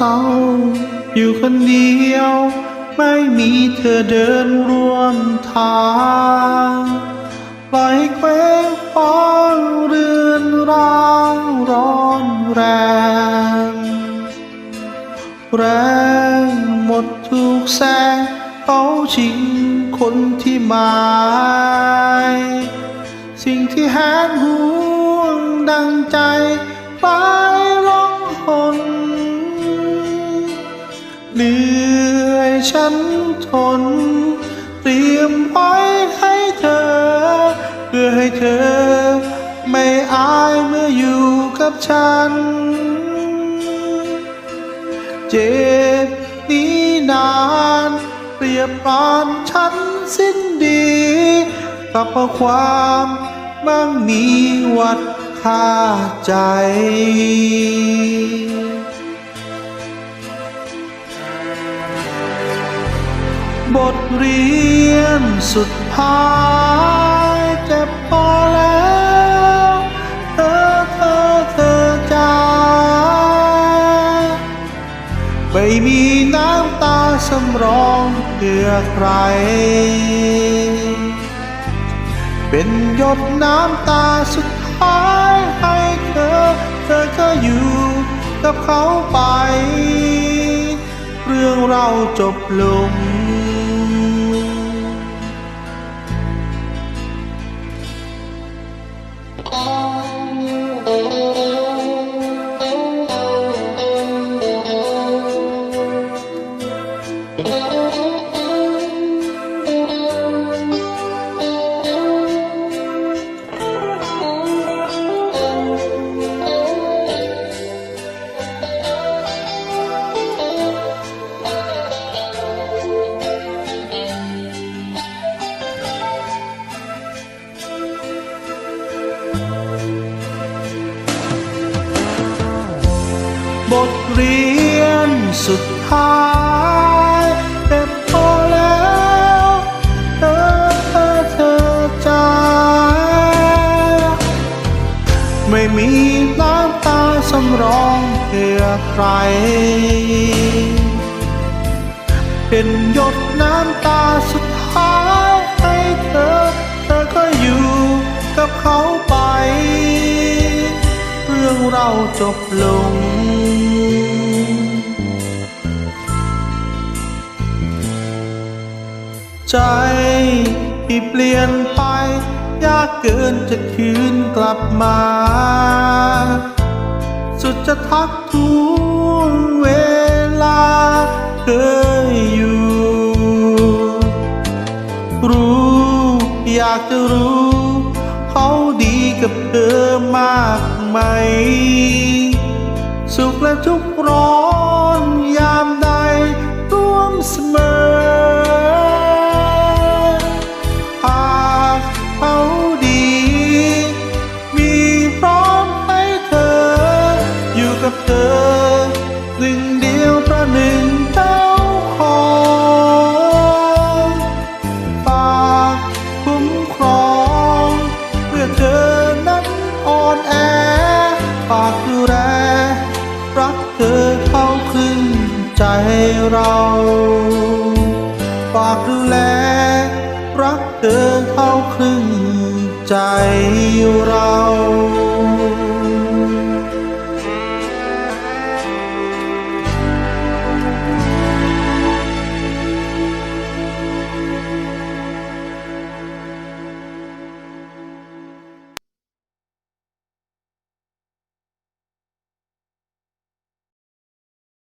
เศร้า อยู่คนเดียว ไม่มีเธอเดินร่วมทางปล่อยเคว้งคว้างเรือนร่างร้อนแรง แรงหมดทุกแสงเขาชิงคนที่หมายสิ่งที่แหนห่วงดังใจไป ฉันทน เตรียมไว้ให้เธอ เพื่อให้เธอ ไม่อายเมื่ออยู่กับฉัน เจ็บนี้นานเปรียบปานฉันสิ้นดีกับความมั่งมีวัดค่าใจ บทเรียนสุดท้ายเจ็บพอแล้วเธอเธอเธอจ้าไม่มีน้ำตาสำรองเพื่อใคร เป็นหยดน้ำตาสุดท้ายให้เธอ เธอก็อยู่กับเขาไป เรื่องเราจบลง Oh. บทเรียนสุดท้ายเจ็บพอแล้วเธอเธอเธอจ้าไม่มีน้ำตาสำรองเพื่อใคร เป็นหยดน้ำตาสุดท้ายให้เธอ เธอก็อยู่กับเขาไป เรื่องเราจบลง ใจที่เปลี่ยนไป ยากเกินจะคืนกลับมา สุดจะทักทุกเวลาเคยอยู่ รู้อยากจะรู้ เขาดีกับเธอมากไหม สุขและทุกข์ร้อนยามใดร่วมเสมอ เราฝากดูแลรักเธอเท่าครึ่งใจเรา